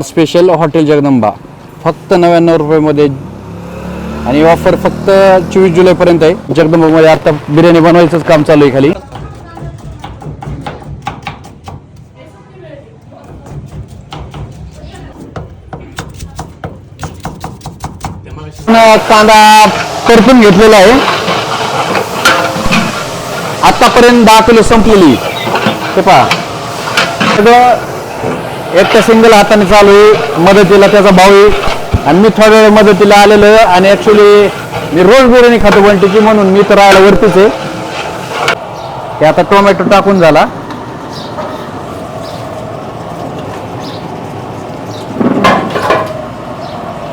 Special hotel Jagdamba. फक्त नव्याण्णव रुपयामध्ये. आणि ऑफर फक्त चोवीस जुलैपर्यंत आहे. जगदंबामध्ये आता बिर्याणी बनवायचंच काम चालू आहे खाली. कांदा परतून घेतलेला आहे. आतापर्यंत दहा किलो संपलेली. ते पहा. सगळं एकट्या सिंगल हाताने चालू आहे. मदतीला त्याचा भाऊ आहे. आणि मी थोड्या वेळ मदतीला आलेलो आणि ॲक्च्युली मी रोज बिर्याणी खातो बंटीची म्हणून मी तर राहायला वरतीच आहे. हे आता टोमॅटो टाकून झाला.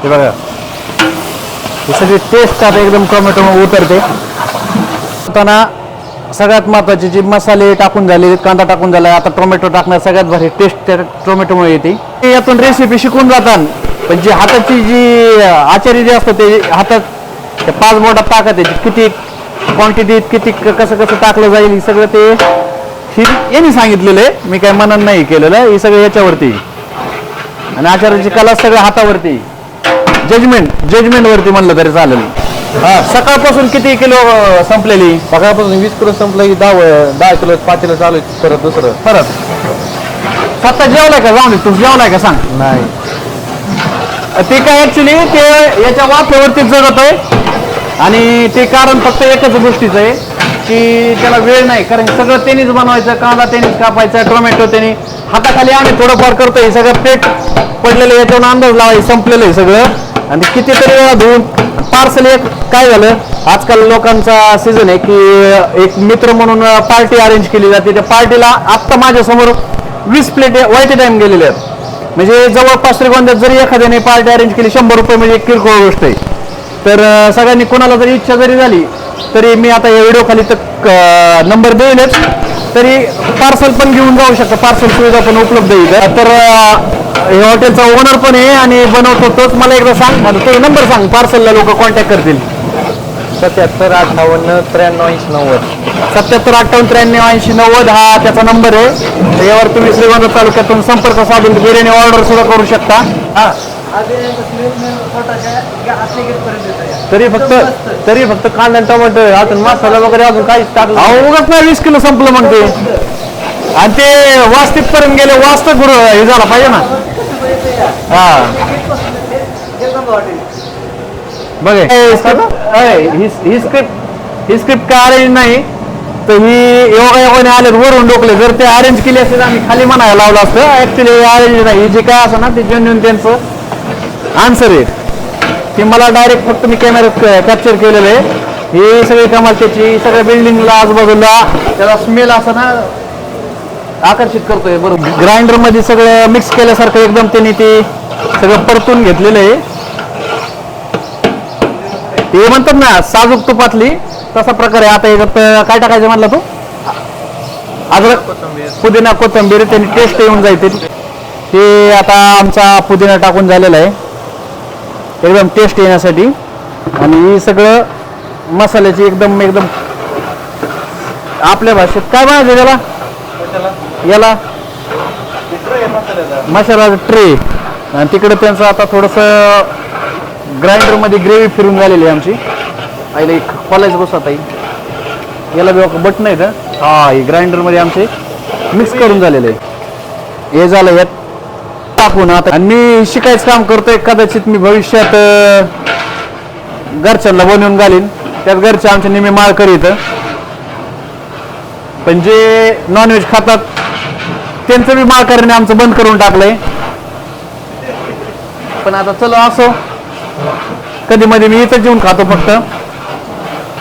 हे बघा. सगळी टेस्ट आता एकदम टोमॅटो उतरते. होताना सगळ्यात महत्त्वाचे जे मसाले टाकून झाले कांदा टाकून झाला आता टोमॅटो टाकणार सगळ्यात भारी टेस्ट त्या टोमॅटोमुळे येते. ते यातून रेसिपी शिकून जातात. पण जी हाताची जी आचारी जे असतं ते हातात त्या पाच बोटात टाकत आहे किती क्वांटिटीत किती क- कसं कसं टाकलं जाईल हे सगळं ते ही यांनी सांगितलेलं आहे. मी काय मनन नाही केलेलं हे सगळं याच्यावरती. आणि आचार्याची कला सगळं हातावरती. जजमेंट जजमेंटवरती म्हणलं तरी चालेल. हा सकाळपासून किती किलो अं, संपलेली? सकाळपासून वीस किलो संपलं की दहा दहा किलो पाच किलो चालू आहे परत दुसरं. परत? स्वतः जेवलाय का जाऊन दे, तू जेवलाय का सांग? नाही. ते काय ऍक्च्युली ते याच्या वाफेवरती जगत आहे. आणि ते कारण फक्त एकच गोष्टीचं आहे की त्याला वेळ नाही. कारण सगळं त्यांनीच बनवायचं कांदा त्यांनीच कापायचा टोमॅटो त्यांनी हाताखाली आम्ही थोडंफार करतोय हे सगळं पेट पडलेलं याच्यावर अंदाज लावायचं संपलेलं आहे सगळं. आणि कितीतरी वेळा धुवून पार्सल एक काय झालं? आजकाल लोकांचा सीझन आहे की एक मित्र म्हणून पार्टी अरेंज केली जाते. त्या पार्टीला आत्ता माझ्यासमोर वीस प्लेट वाईट टाईम गेलेले आहेत. म्हणजे जवळपास श्रीगोंद्यात जरी एखाद्याने पार्टी अरेंज केली शंभर रुपये म्हणजे एक किरकोळ गोष्ट आहे. तर सगळ्यांनी कोणाला जरी इच्छा जरी झाली तरी मी आता या व्हिडिओ खाली तर नंबर देईनच तरी पार्सल पण घेऊन जाऊ शकता. पार्सल सुविधा पण उपलब्ध आहे तर हे हॉटेलचा ओनर पण आहे आणि बनवतो तोच. मला एकदा सांग मला तो नंबर सांग. पार्सलला लोक कॉन्टॅक्ट करतील. सत्याहत्तर अठ्ठावन्न त्र्याण्णव ऐंशी नव्वद. सत्याहत्तर अठ्ठावन्न त्र्याण्णव ऐंशी नव्वद हा त्याचा नंबर आहे. त्याच्यावर तुम्ही श्रीगोंदा तालुक्यातून संपर्क साधून बिर्याणी ऑर्डर सुद्धा करू शकता. हा. तरी फक्त तरी फक्त कांदा आणि टमाटर अजून मसाला वगैरे अजून काहीच टाकलं अहो उगाच नाही वीस किलो संपलं मग ते. आणि ते वास्तिक पर्यंत गेले वास्त गुरु हे झाला पाहिजे ना. हा. बघे. ही स्क्रिप्ट ही स्क्रिप्ट काय अरेंज नाही तर ही योगा योगाने आले वरून डोकले जर ते अरेंज केली असते तर आम्ही खाली म्हणायला लावलं असतं. ऍक्च्युली अरेंज नाही. हे जे काय असं ना ते जेन्युन त्यांचं आन्सर आहे. ते मला डायरेक्ट फक्त मी कॅमेऱ्यात कॅप्चर केलेलं आहे. हे सगळी कमाल त्याची सगळ्या बिल्डिंगला आजूबाजूला त्याला स्मेल असं ना आकर्षित करतोय. बरोबर. ग्राइंडरमध्ये सगळं मिक्स केल्यासारखं एकदम त्यांनी ते सगळं परतून घेतलेलं आहे. ते म्हणतात ना साजूक तुपातली तसा प्रकार आहे. आता याच्यात काय टाकायचं म्हटलं तू? अद्रक पुदिना कोथिंबीर त्यांनी टेस्ट येऊन जायची ते. आता आमचा पुदिना टाकून झालेला आहे. एकदम टेस्ट येण्यासाठी. आणि हे सगळं मसाल्याची एकदम एकदम आपल्या भाषेत काय म्हणायचं त्याला? याला? मसाला ट्रे. आणि तिकडे त्यांचं आता थोडंसं ग्राइंडरमध्ये ग्रेव्ही फिरून झालेली आहे आमची. आईला एक खोलायचं बस आता याला बी बटन आहे का हा. हे ग्राइंडरमध्ये आमचे मिक्स करून झालेले आहे. हे झालं यात टाकून आता. आणि मी शिकायचं काम करतोय कदाचित मी भविष्यात घरच्यांना बनवून घालीन. त्यात घरचे आमचे नेहमी माळ करीत पण जे नॉनव्हेज खातात त्यांचं बी माळ करणे आमचं बंद करून टाकलंय. पण आता चलो असो कधी मध्ये मी इथं जेवून खातो फक्त.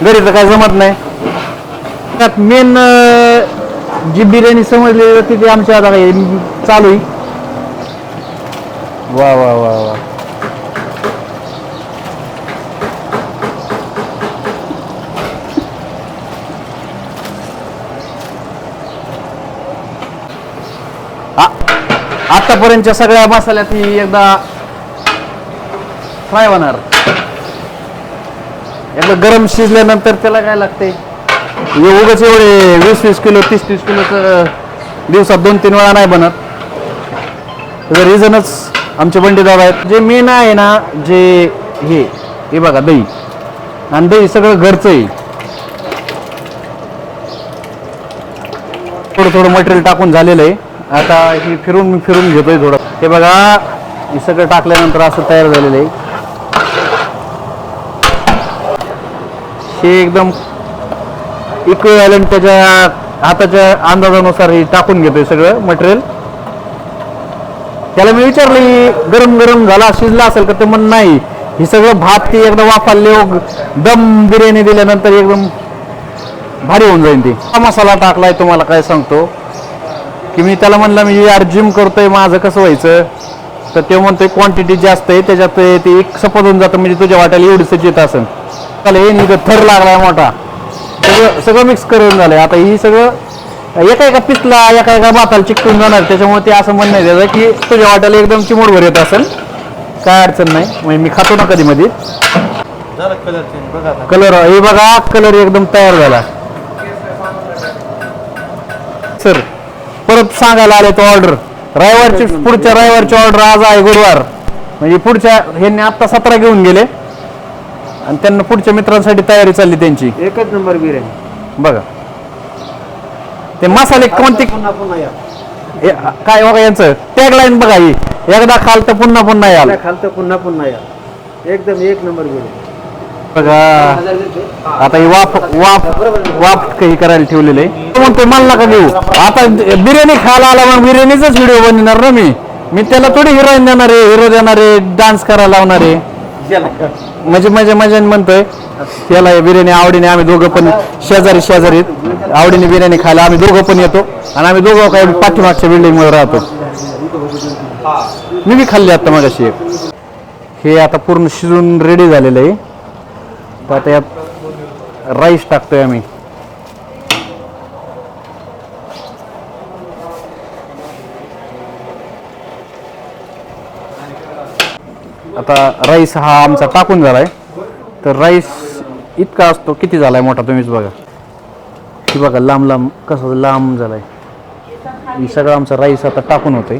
घरी तर काय जमत नाही. त्यात मेन जी बिर्याणी समजलेली होती ती आमच्या आता चालू आहे. वा वा वा वा. आतापर्यंतच्या सगळ्या मसाल्यात ही एकदा फ्राय होणार. एकदा गरम शिजल्यानंतर त्याला काय लागते उगाच एवढे वीस वीस किलो तीस तीस किलोचं दिवसात दोन तीन वेळा नाही बनत. त्याचं रिझनच आमचे बंडे आहेत. जे मेन आहे ना जे हे हे बघा दही. आणि दही सगळं घरचं आहे. थोडं थोडं मटेरियल टाकून झालेलं आहे. आता हे फिरून फिरून घेतोय थोडं. हे बघा हे सगळं टाकल्यानंतर असं तयार झालेलं आहे. हे एकदम इक्विव्हॅलंट त्याच्या हाताच्या अंदाजानुसार हे टाकून घेतोय सगळं मटेरियल त्याला मी विचारलं गरम गरम झाला शिजला असेल का? ते म्हण नाही हे सगळं भात ते एकदम वापरले दम बिर्याणी दिल्यानंतर एकदम भारी होऊन जाईल ते. हा मसाला टाकलाय तुम्हाला काय सांगतो? की मी त्याला म्हणलं मी यार जिम करतोय माझं कसं व्हायचं? तर ते म्हणतोय क्वांटिटी जास्त आहे त्याच्यात ते एक सपोज होऊन जातं म्हणजे तुझ्या वाट्याला एवढीच येत असेल. त्याला हे निघत थर लागलाय मोठा. सगळं सगळं मिक्स करून झालंय. आता ही सगळं एका एका पिसला एका एका भाताला चिकटून जाणार. त्याच्यामुळे ते असं म्हणणं आहे त्याचं की तुझ्या वाट्याला एकदम चिमोडभर येत असेल. काय अडचण नाही. म्हणजे मी खातो ना कधी मध्ये झालं कलर हे बघा कलर एकदम तयार झाला. सर परत सांगायला आले तो ऑर्डर रविवारची पुढच्या रविवारची ऑर्डर आज आहे गुरुवार. म्हणजे पुढच्या ह्यांनी आता सतरा घेऊन गेले. आणि त्यांना पुढच्या मित्रांसाठी तयारी चालली त्यांची. एकच नंबर बिर्याणी बघा. ते मसाले कोणते पुन्हा पुन्हा या. हे, काय बघा यांचं? टॅगलाईन बघा ही. एकदा खाल तर पुन्हा पुन्हा याल. खालतं पुन्हा पुन्हा या. एकदम एक नंबर बिर्याणी बघा. आता ही वाफ वाफ वाफ काही करायला ठेवलेलं आहे. तो म्हणतो मला नका घेऊ. आता बिर्याणी खायला आला मग बिर्याणीचाच व्हिडिओ बनवणार ना मी? मी त्याला थोडी हिरोईन देणार आहे हिरो देणार आहे डान्स करायला लावणार आहे. म्हणजे मजा मजा म्हणतोय त्याला हे बिर्याणी आवडीने आम्ही दोघं पण शेजारी शेजारी आहेत. आवडीने बिर्याणी खायला आम्ही दोघं पण येतो. आणि आम्ही दोघं काय पाठीमागच्या बिल्डिंगमध्ये राहतो. मी बी खाल्ली आता मगाशी एक. हे आता पूर्ण शिजून रेडी झालेलं आहे. तर आता यात राईस टाकतोय आम्ही. आता राईस हा आमचा टाकून झाला आहे तर राईस इतका असतो किती झाला आहे मोठा तुम्हीच बघा. की बघा लांब लांब कसं लांब झाला ही सगळं आमचा राईस आता टाकून होतोय.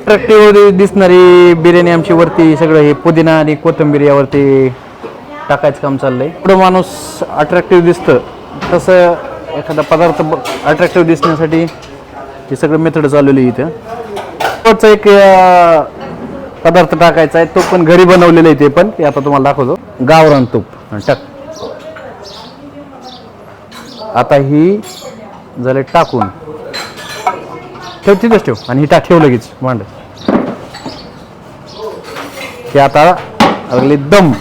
अट्रॅक्टिव्ह दिसणारी बिर्याणी आमची वरती सगळं हे पुदिना आणि कोथिंबीर यावरती टाकायचं काम चाललं आहे पुढं माणूस अट्रॅक्टिव्ह दिसतं. तसं एखादा पदार्थ अट्रॅक्टिव्ह दिसण्यासाठी हे सगळं मेथड चालवली आहे इथं. शेवटचा एक पदार्थ टाकायचा आहे तो पण घरी बनवलेला आहे ते पण. ते आता तुम्हाला दाखवतो. गावरान तूप. टाक. आता ही झाले टाकून ठेव तिथंच ठेव. आणि ही टाक ठेव लगेच मांड हे आता अगले दम.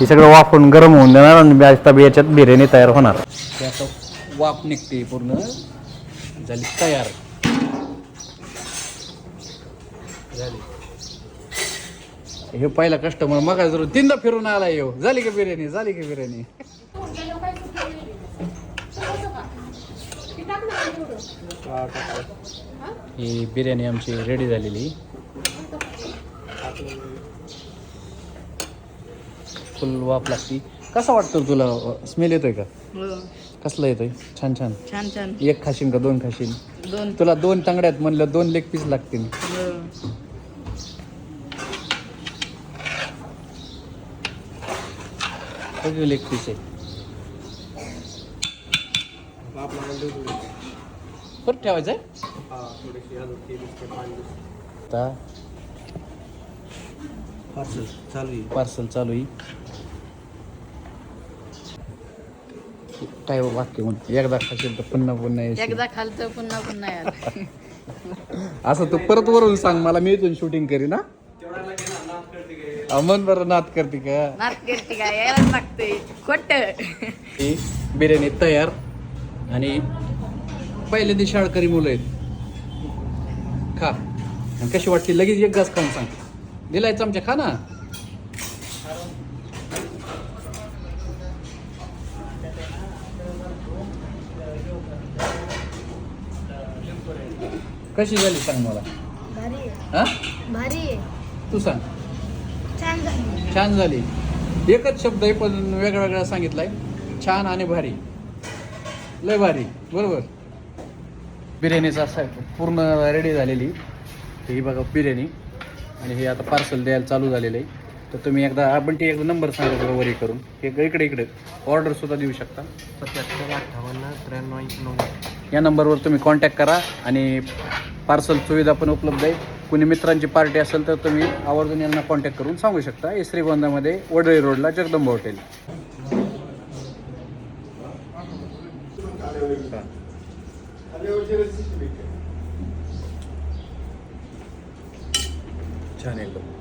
हे सगळं वाफून गरम होऊन देणार आणि आता याच्यात बिर्याणी तयार होणार. आता वाफ निघते पूर्ण. झाली तयार. हे पहिला कस्टमर मग जर तीनदा फिरून आला येऊ झाली का बिर्याणी? झाली का बिर्याणी? ही बिर्याणी आमची रेडी झालेली. फुल वाफ लागती. कसा वाटतो तुला? स्मेल येतोय का? हो कसला येतोय? छान छान. छान छान. एक खाशीन का दोन खाशीन? दोन. तुला दोन तांगड्यात म्हणलं दोन लेग पीस लागतील. सगळे लेग पीस आहे परत ठेवायचं आहे? आता पार्सल चालू आहे. पार्सल चालू आहे. काय वाक्य म्हणते एकदा खाशील तर पुन्हा पुन्हा येशील. एकदा खालतं पुन्हा पुन्हा यार असं तू परत वरून सांग मला मी इथून शूटिंग करी ना मन बरं नात करते का नात करते काय यायलाच लागते खोट ही बिर्याणी तयार आणि पहिले ते शाळकरी मुलं आहेत खा आणि कशी वाटते लगेच एक घास खाऊन सांग दिलाय चमचा खा ना कशी झाली सांग मला भारी आहे हा भारी आहे तू सांग छान झाली. एकच शब्द आहे पण वेगळा वेगळा सांगितलाय. छान आणि भारी. लय भारी. बरोबर? बिर्याणीचा असा पूर्ण रेडी झालेली. ही बघा बिर्याणी. आणि हे आता पार्सल द्यायला चालू झालेलं आहे. तर तुम्ही एकदा आपण ती एकदा नंबर सांगा बघा वरी करून. हे इकडे इकडे. ऑर्डर सुद्धा देऊ शकता. सत्याहत्तर अठ्ठावन्न त्र्याण्णव या नंबरवर तुम्ही कॉन्टॅक्ट करा. आणि पार्सल सुविधा पण उपलब्ध आहे. कुणी मित्रांची पार्टी असेल तर तुम्ही आवर्जून यांना कॉन्टॅक्ट करून सांगू शकता. हे श्रीगोंदामध्ये वडळी रोडला जगदंबा हॉटेल छान एकदम.